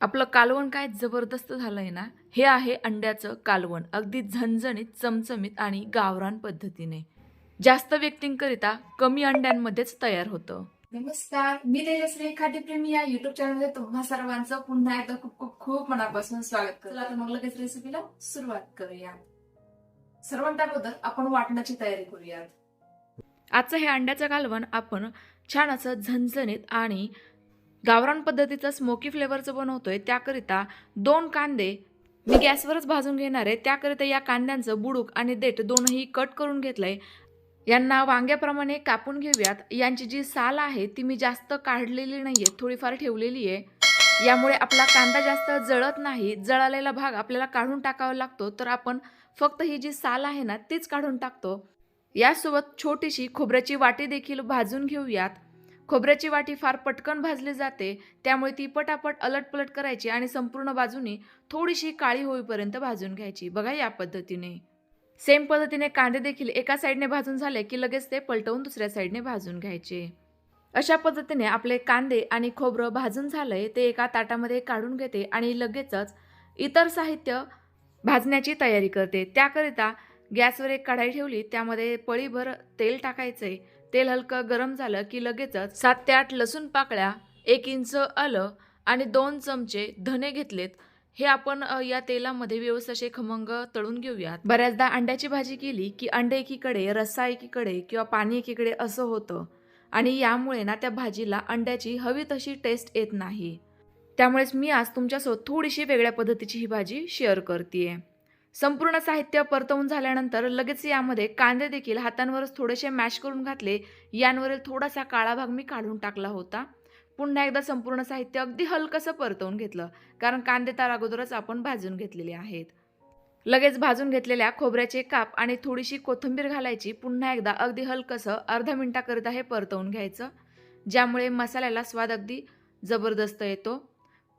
आपलं कालवण काय जबरदस्त झालंय ना हे आहे अंड्याचं कालवण. अगदी झणझणीत चमचमीत आणि गावरान पद्धतीने. जास्त व्यक्तींकरिता कमी अंड्यांमध्येच तयार होतं. नमस्कार मी तेजश्री खाद्यप्रेमी या युट्यूब चॅनलमध्ये तुम्हा सर्वांचं पुन्हा एकदा खूप खूप खूप मनापासून स्वागत करतो. मग लगेच रेसिपीला सुरुवात करूया. सर्वांत अगोदर आपण वाटण्याची तयारी करूयात. आजचं हे अंड्याचं कालवण आपण छान असं झणझणीत आणि गावरान पद्धतीचं स्मोकी फ्लेवरचं बनवतोय. त्याकरिता दोन कांदे मी गॅसवरच भाजून घेणार आहे. त्याकरिता या कांद्यांचं बुडूक आणि देठ दोनही कट करून घेतलंय. यांना वांग्याप्रमाणे कापून घेऊयात. यांची जी साल आहे ती मी जास्त काढलेली नाही आहे थोडीफार ठेवलेली आहे. यामुळे आपला कांदा जास्त जळत नाही. जळालेला भाग आपल्याला काढून टाकावा लागतो. तर आपण फक्त ही जी साल आहे ना तीच काढून टाकतो. यासोबत छोटीशी खोबऱ्याची वाटी देखील भाजून घेऊयात. खोबऱ्याची वाटी फार पटकन भाजली जाते त्यामुळे ती पटापट अलटपलट करायची आणि संपूर्ण बाजूनी थोडीशी काळी होईपर्यंत भाजून घ्यायची. बघा या पद्धतीने. सेम पद्धतीने कांदे देखील एका साईडने भाजून झाले की लगेच ते पलटवून दुसऱ्या साईडने भाजून घ्यायचे. अशा पद्धतीने आपले कांदे आणि खोबरं भाजून झालंय ते एका ताटामध्ये काढून घेते आणि लगेचच इतर साहित्य भाजण्याची तयारी करते. त्याकरिता गॅसवर एक कढाई ठेवली त्यामध्ये पळीभर तेल टाकायचे तेल हलकं गरम झालं की लगेचच सात ते आठ लसूण पाकळ्या एक इंच आलं आणि दोन चमचे धने घेतलेत. हे आपण या तेलामध्ये व्यवस्थित असे खमंग तळून घेऊयात. बऱ्याचदा अंड्याची भाजी केली की अंडे एकीकडे रस्सा एकीकडे किंवा पाणी एकीकडे असं होतं. आणि यामुळे ना त्या भाजीला अंड्याची हवी तशी टेस्ट येत नाही. त्यामुळेच मी आज तुमच्यासोबत थोडीशी वेगळ्या पद्धतीची ही भाजी शेअर करते संपूर्ण साहित्य परतवून झाल्यानंतर लगेच यामध्ये कांदे देखील हातांवरच थोडेसे मॅश करून घातले. यांवरील थोडासा काळा भाग मी काढून टाकला होता. पुन्हा एकदा संपूर्ण साहित्य अगदी हलकंसं परतवून घेतलं कारण कांदे तर अगोदरच आपण भाजून घेतलेले आहेत. लगेच भाजून घेतलेल्या खोबऱ्याचे काप आणि थोडीशी कोथिंबीर घालायची पुन्हा एकदा अगदी हलकंसं अर्धा मिनिटाकरिता हे परतवून घ्यायचं ज्यामुळे मसाल्याला स्वाद अगदी जबरदस्त येतो.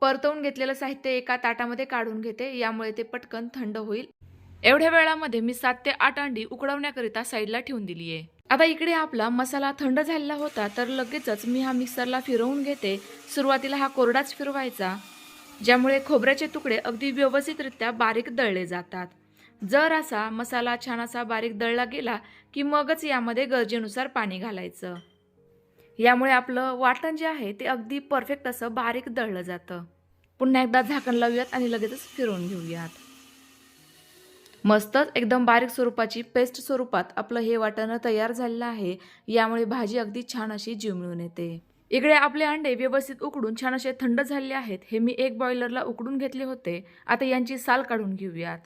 परतवून घेतलेलं साहित्य एका ताटामध्ये काढून घेते. यामुळे ते पटकन थंड होईल. एवढ्या वेळामध्ये मी सात ते आठ अंडी उकडवण्याकरिता साईडला ठेवून दिली आहे. आता इकडे आपला मसाला थंड झालेला होता तर लगेचच मी हा मिक्सरला फिरवून घेते. सुरुवातीला हा कोरडाच फिरवायचा ज्यामुळे खोबऱ्याचे तुकडे अगदी व्यवस्थितरित्या बारीक दळले जातात. जर असा मसाला छान असा बारीक दळला गेला की मगच यामध्ये गरजेनुसार पाणी घालायचं. यामुळे आपलं वाटण जे आहे ते अगदी परफेक्ट असं बारीक दळलं जातं. पुन्हा एकदा झाकण लावूयात आणि लगेचच फिरवून घेऊयात. मस्तच एकदम बारीक स्वरूपाची पेस्ट स्वरूपात आपलं हे वाटणं तयार झालेलं आहे. यामुळे भाजी अगदी छान अशी जिमळून येते. इकडे आपले अंडे व्यवस्थित उकडून छान असे थंड झाले आहेत. हे मी एक बॉयलरला उकडून घेतले होते. आता यांची साल काढून घेऊयात.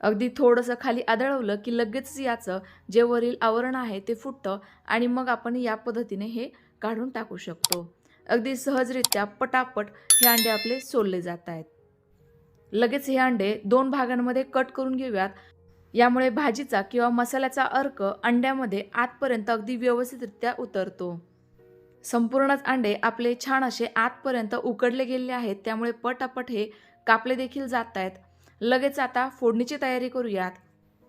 अगदी थोडंसं खाली आदळवलं की लगेच याचं जे वरील आवरण आहे ते फुटतं आणि मग आपण या पद्धतीने हे काढून टाकू शकतो. अगदी सहजरित्या पटापट हे अंडे आपले सोलले जात आहेत. लगेच हे अंडे दोन भागांमध्ये कट करून घेऊयात. यामुळे भाजीचा किंवा मसाल्याचा अर्क अंड्यामध्ये आतपर्यंत अगदी व्यवस्थितरित्या उतरतो. संपूर्णच अंडे आपले छान असे आतपर्यंत उकडले गेलेले आहेत त्यामुळे पटापट हे कापले देखील जात आहेत. लगेच आता फोडणीची तयारी करूयात.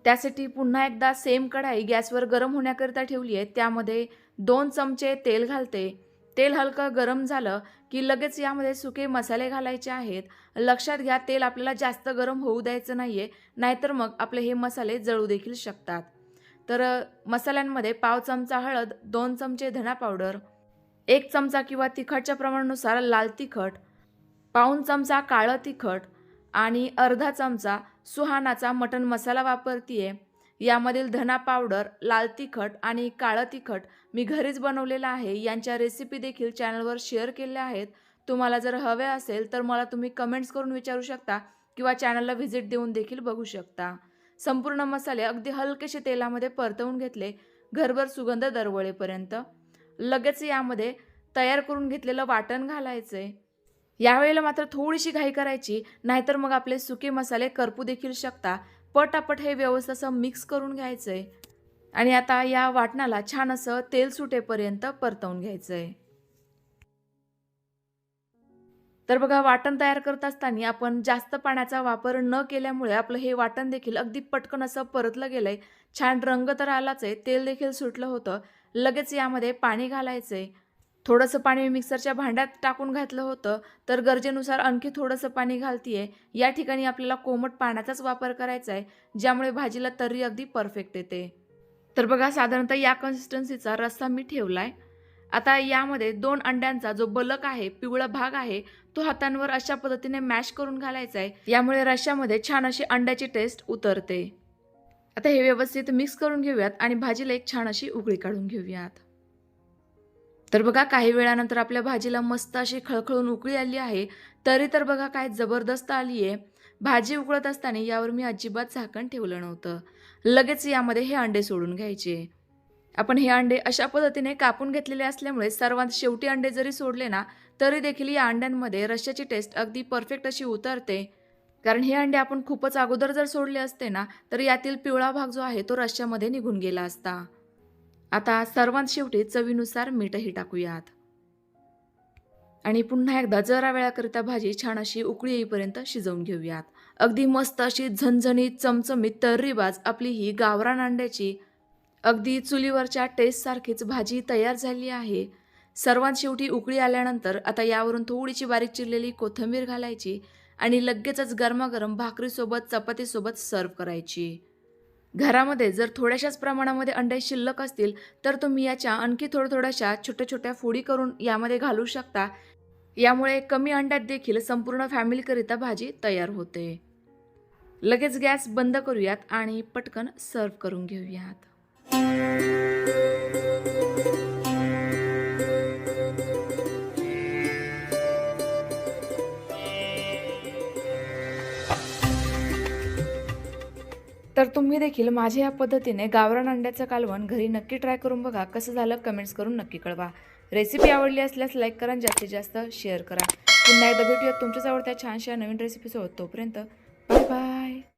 त्यासाठी पुन्हा एकदा सेम कढाई गॅसवर गरम होण्याकरिता ठेवली आहे. त्यामध्ये दोन चमचे तेल घालते. तेल हलकं गरम झालं की लगेच यामध्ये सुके मसाले घालायचे आहेत. लक्षात घ्या तेल आपल्याला जास्त गरम होऊ द्यायचं नाही आहे नाहीतर मग आपले हे मसाले जळू देखील शकतात. तर मसाल्यांमध्ये पाव चमचा हळद दोन चमचे धना पावडर एक चमचा किंवा तिखटच्या प्रमाणानुसार लाल तिखट पाऊन चमचा काळं तिखट आणि अर्धा चमचा सुहानाचा मटण मसाला वापरतीये. यामधील धना पावडर लाल तिखट आणि काळं तिखट मी घरीच बनवलेलं आहे. यांच्या रेसिपी देखील चॅनलवर शेअर केल्या आहेत. तुम्हाला जर हवे असेल तर मला तुम्ही कमेंट्स करून विचारू शकता किंवा चॅनलला व्हिजिट देऊन देखील बघू शकता. संपूर्ण मसाले अगदी हलकेसे तेलामध्ये परतवून घेतले. घरभर सुगंध दरवळेपर्यंत. लगेच यामध्ये तयार करून घेतलेलं वाटण घालायचं आहे यावेळेला मात्र थोडीशी घाई करायची नाहीतर मग आपले सुके मसाले करपू देखील शकता. पटापट हे व्यवस्थित असं मिक्स करून घ्यायचंय. आणि आता या वाटणाला छान असं तेल सुटेपर्यंत परतवून घ्यायचंय. तर बघा वाटण तयार करत असताना आपण जास्त पाण्याचा वापर न केल्यामुळे आपलं हे वाटण देखील अगदी पटकन असं परतलं गेलंय. छान रंग तर आलाच आहे तेल देखील सुटलं होतं. लगेच यामध्ये पाणी घालायचंय. थोडंसं पाणी मी मिक्सरच्या भांड्यात टाकून घातलं होतं तर गरजेनुसार आणखी थोडंसं पाणी घालतीये. या ठिकाणी आपल्याला कोमट पाण्याचाच वापर करायचा आहे ज्यामुळे भाजीला तर्री अगदी परफेक्ट येते. तर बघा साधारणतः या कन्सिस्टन्सीचा रस्सा मी ठेवलाय. आता यामध्ये दोन अंड्यांचा जो बलक आहे पिवळा भाग आहे तो हातांवर अशा पद्धतीने मॅश करून घालायचा आहे. यामुळे रश्श्यामध्ये छान अशी अंड्याची टेस्ट उतरते. आता हे व्यवस्थित मिक्स करून घेऊयात आणि भाजीला एक छान अशी उकळी काढून घेऊयात. तर बघा काही वेळानंतर आपल्या भाजीला मस्त अशी खळखळून उकळी आली आहे. तरी तर बघा काय जबरदस्त आली आहे. भाजी उकळत असताना यावर मी अजिबात झाकण ठेवलं नव्हतं. लगेच यामध्ये हे अंडे सोडून घ्यायचे. आपण हे अंडे अशा पद्धतीने कापून घेतलेले असल्यामुळे सर्वात शेवटी अंडे जरी सोडले ना तरी देखील या अंड्यांमध्ये रश्याची टेस्ट अगदी परफेक्ट अशी उतरते. कारण हे अंडे आपण खूपच अगोदर जर सोडले असते ना तर यातील पिवळा भाग जो आहे तो रश्श्यामध्ये निघून गेला असता. आता सर्वात शेवटी चवीनुसार मीठही टाकूयात. आणि पुन्हा एकदा जरा वेळाकरिता भाजी छान अशी उकळी येईपर्यंत शिजवून घेऊयात. अगदी मस्त अशी झणझणीत चमचमीत तर्रीबाज आपली ही गावरान अंड्याची अगदी चुलीवरच्या टेस्टसारखीच भाजी तयार झाली आहे. सर्वात शेवटी उकळी आल्यानंतर आता यावरून थोडीशी बारीक चिरलेली कोथिंबीर घालायची आणि लगेचच गरमागरम भाकरीसोबत चपातीसोबत सर्व करायची. घरामध्ये जर थोड्याशाच प्रमाणामध्ये अंडे शिल्लक असतील तर तुम्ही याच्या आणखी थोड्या थोड्याशा छोट्या छोट्या फोडी करून यामध्ये घालू शकता. यामुळे कमी अंड्यात देखील संपूर्ण फॅमिलीकरिता भाजी तयार होते. लगेच गॅस बंद करूयात आणि पटकन सर्व करून घेऊयात. तुम्ही देखील माझ्या या पद्धतीने गावरान अंड्याचं कालवण घरी नक्की ट्राय करून बघा. कसं झालं कमेंट्स करून नक्की कळवा. रेसिपी आवडली असल्यास लाईक करा जास्तीत जास्त शेअर करा. पुन्हा एकदा भेटूयात तुमच्याच आवडत्या छानशा नवीन रेसिपीसोबत तोपर्यंत